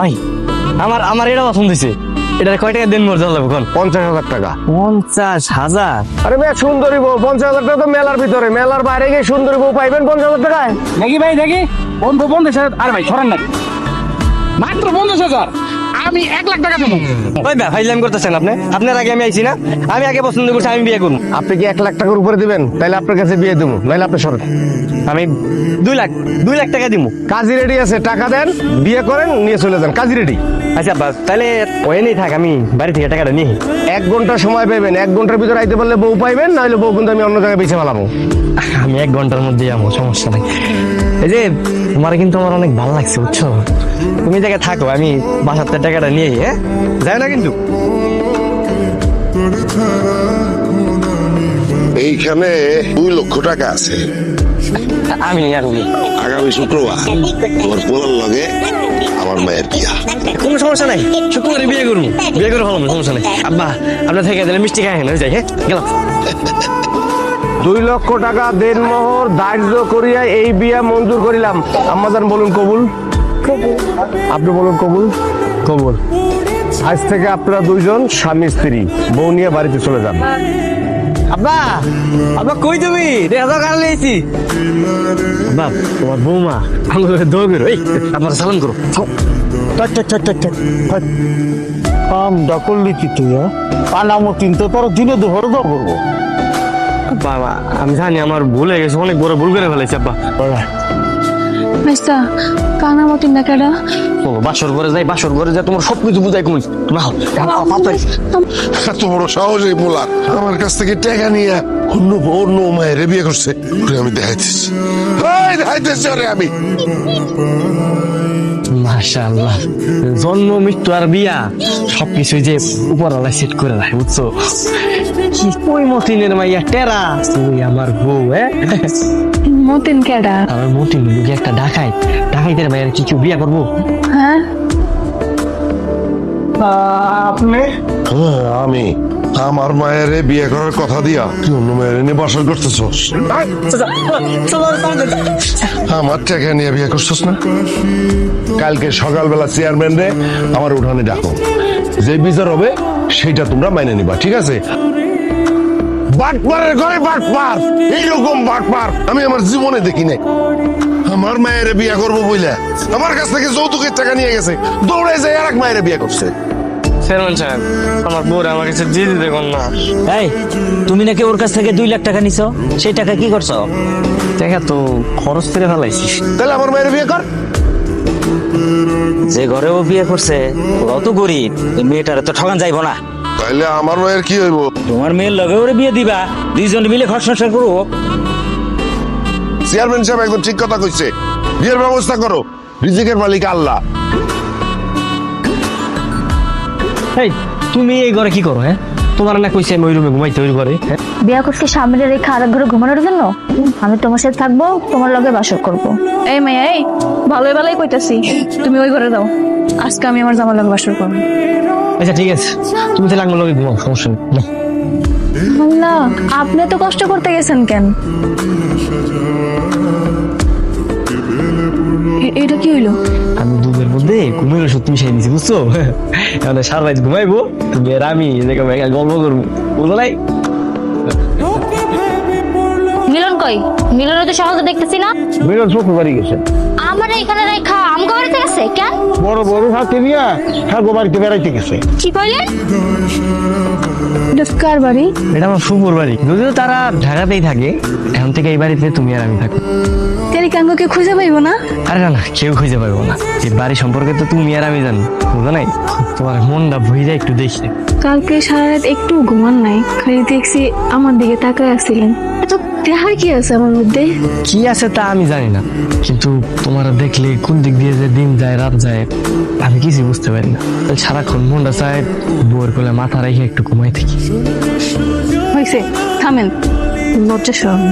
ভাই আমার আমার এটা পছন্দ হয়েছে এটা কয় টাকা দেন মোর লাগবে কোন পঞ্চাশ হাজার টাকা। পঞ্চাশ হাজার? আরে ভাই সুন্দরী বউ পঞ্চাশ হাজার টাকা তো মেলার ভিতরে। মেলার বাইরে গিয়ে সুন্দরী বউ পাইবেন পঞ্চাশ হাজার টাকায়? দেখি ভাই দেখি। বন্ধু পঞ্চাশ হাজার আরে ভাই সরান না। মাত্র পঞ্চাশ হাজার? আমি এক লাখ টাকা দেবো। ওই ভাই ফাইজলাম করতেছেন আপনি? আপনার আগে আমি আইছি না? আমি আগে পছন্দ করছি আমি বিয়ে করব আপনি কি এক লাখ টাকার উপরে দিবেন? তাহলে আপনার কাছে বিয়ে দেবো নাহলে আপনি সরেন আমি দুই লাখ দুই লাখ টাকা দিব কাজী রেডি আছে টাকা দেন বিয়ে করেন নিয়ে চলে যান। কাজী রেডি। আচ্ছা বাস তাহলে থাক আমি বাড়ি থেকে টাকাটা নিয়ে এক ঘণ্টা সময় পাবেন এক ঘণ্টার ভিতরে আইতে পারলে বউ পাইবেন নাহলে বউ কিন্তু আমি অন্য জায়গায় বেছে ফেলাবো। আমি এক ঘণ্টার মধ্যে যাব সমস্যা নেই। এই যে তোমার কিন্তু আমার অনেক ভালো লাগছে বুঝছ? তুমি জায়গায় থাকো আমি বাসার টাকাটা নিয়ে হ্যাঁ? যাই না কিন্তু। এইখানে দুই লক্ষ টাকা আছে। আমি উনি। আগামী শুক্রবার আমার পোলার লগে আমার মায়ের বিয়া। কোনো সমস্যা নাই। শুক্রবারে বিয়ে করব। বিয়ে করে ভালো সমস্যা নেই। আব্বা আপনার থেকে দিলে মিষ্টি খাই না যাই হ্যাঁ গেলাম। দুই লক্ষ টাকা দেন মোহর ধার্য করিয়া এই বিয়া মঞ্জুর করিলাম। আম্মাজান বলুন কবুল। আপনি বলুন কবুল? কবুল। আজ থেকে আপনারা দুইজন স্বামী স্ত্রী বউ নিয়ে বাড়িতে চলে যান। আব্বা আব্বা কই তুমি? দেখা কার লেছি আব্বা তোমার বৌমা। আঙুল দৌড় বেরো এই আপনার সালাম করো। কাম ডাকলি কি তুই পানামো তিনটে পর দিনে দর করব। বাবা আমি জানি আমার ভুল হয়ে গেছে অনেক বড় ভুল করে ফেলেছি আব্বা। আচ্ছা কানা মতিন না কেডা ও বাসর ঘরে যাই বাসর ঘরে যাই তোমার সবকিছু বুঝাই কমি। তুমি হাও এত বড় সাহস এই পোলার। আমার কাছ থেকে টাকা নিয়ে অন্য অন্য মায়ের বিয়ে করছে। আমি দেখাইতেছি। দেখাইতেছি ওরে আমি। মাশাআল্লাহ। জন্ম মৃত্যু আর বিয়া সবকিছু যে উপরওয়ালা সেট করে রাখে বুঝছ? কি কই মতিনের মাইয়া টেরা? তুই আমার বউ হ্যাঁ? মতিন কেডা? আমার মতিন লোকে একটা ডাকাই ডাকাইতের মায়ের কি কেউ বিয়া করব। হ্যাঁ? আপনি? হ্যাঁ, আমি। আমার মায়ের বিয়ে করার কথা দিয়া তুই অন্য মায়ের নিয়ে বাসর করতেছস আমার টাকা নিয়ে বিয়ে করছস না? কালকে সকালবেলা চেয়ারম্যান রে আমার উঠানে ডাকো। যে বিচার হবে সেটা তোমরা মাইনে নিবা ঠিক আছে? বাটপারের ঘরে বাটপার। এইরকম বাটপার আমি আমার জীবনে দেখি নাই। আমার মায়ের বিয়ে করব বইলা। আমার কাছ থেকে যৌতুকের টাকা নিয়ে গেছে। দৌড়ে যায় আর এক মায়ের বিয়ে করছে। চেয়ারম্যান সাহেব আমার বউরে আমার কাছে দিয়ে দিতে কোন না। এই তুমি নাকি ওর কাছ থেকে দুই লাখ টাকা নিছো? সেই টাকা কি করছ? দেখা তো খরচ করে ফেলাইছিস। তাহলে আমার মায়ের বিয়ে কর। যে ঘরে ও বিয়ে করছে ওরাও তো গরিব মেয়েটারে তো ঠগান যাইবো না। তাহলে আমার মায়ের কি হইব? তোমার মেয়ের লগে ওরে বিয়ে দিবা দুইজন মিলে ঘর সংসার করব। চেয়ারম্যান সাহেব একদম ঠিক কথা কইছে। বিয়ের ব্যবস্থা করো রিজিকের মালিক আল্লাহ। এই তুমি এই ঘরে কি করো হ্যাঁ? তোমার না কইছে আমি ওই রুমে ঘুমাইতে ওই ঘরে হ্যাঁ? বিয়া করতে সামনে রেখে আরেক ঘরে ঘুমানোর জন্য? আমি তোমার সাথে থাকব তোমার লগে বাসর করব। এই মাইয়া এই ভালোই ভালোই কইতাছি। তুমি ওই ঘরে দাও আজকে আমি আমার জামার লগে বাসর করব। আচ্ছা ঠিক আছে। তুমি তাহলে আমার লগে ঘুমাও সমস্যা নেই। আল্লাহ আপনি তো কষ্ট করতে গেছেন কেন? এটা কি হইল? আমি দুধের মধ্যে ঘুমের ওষুধ মিশাই দিছি বুঝছ? এখন সারা রাত ঘুমাইবো তুমি আর আমি এদিকে একা গল্প করব বুঝলো নাই? মিলন কই? মিলনের তো সহজে দেখতেছি না। বেরোন শ্বশুর বাড়ি গেছে। আমার এখানে রেখা আমগো বাড়িতে গেছে কেন? বড় বড় হাতে নিয়ে হ্যাঁ গো বাড়িতে বেড়াইতে গেছে। কি কইলেন এটা কার বাড়ি? এটা আমার ফুপুর বাড়ি। যদিও তারা ঢাকাতেই থাকে এখন থেকে এই বাড়িতে তুমি আর আমি থাকব। তেরি কাঙ্গকে খুঁজে পাইবো না? আরে না না কেউ খুঁজে পারব না। এই বাড়ি সম্পর্কে তো তুমি আর আমি জানি বুঝো নাই? তোমার মনটা ভুই যায় একটু দেখি। কালকে সারা রাত একটু ঘুমান নাই খালি দেখছি আমার দিকে তাকায় আসছিলেন। এত দেহার কি আছে আমার মধ্যে? কি আছে তা আমি জানি না কিন্তু তোমার দেখলে কোন দিক দিয়ে যে দিন যায় রাত যায় আমি কিছু বুঝতে পারি না। সারাক্ষণ মনটা চায় বউয়ের কোলে মাথা রেখে একটু ঘুমাই থাকি। হয়েছে থামেন লজ্জা সরম।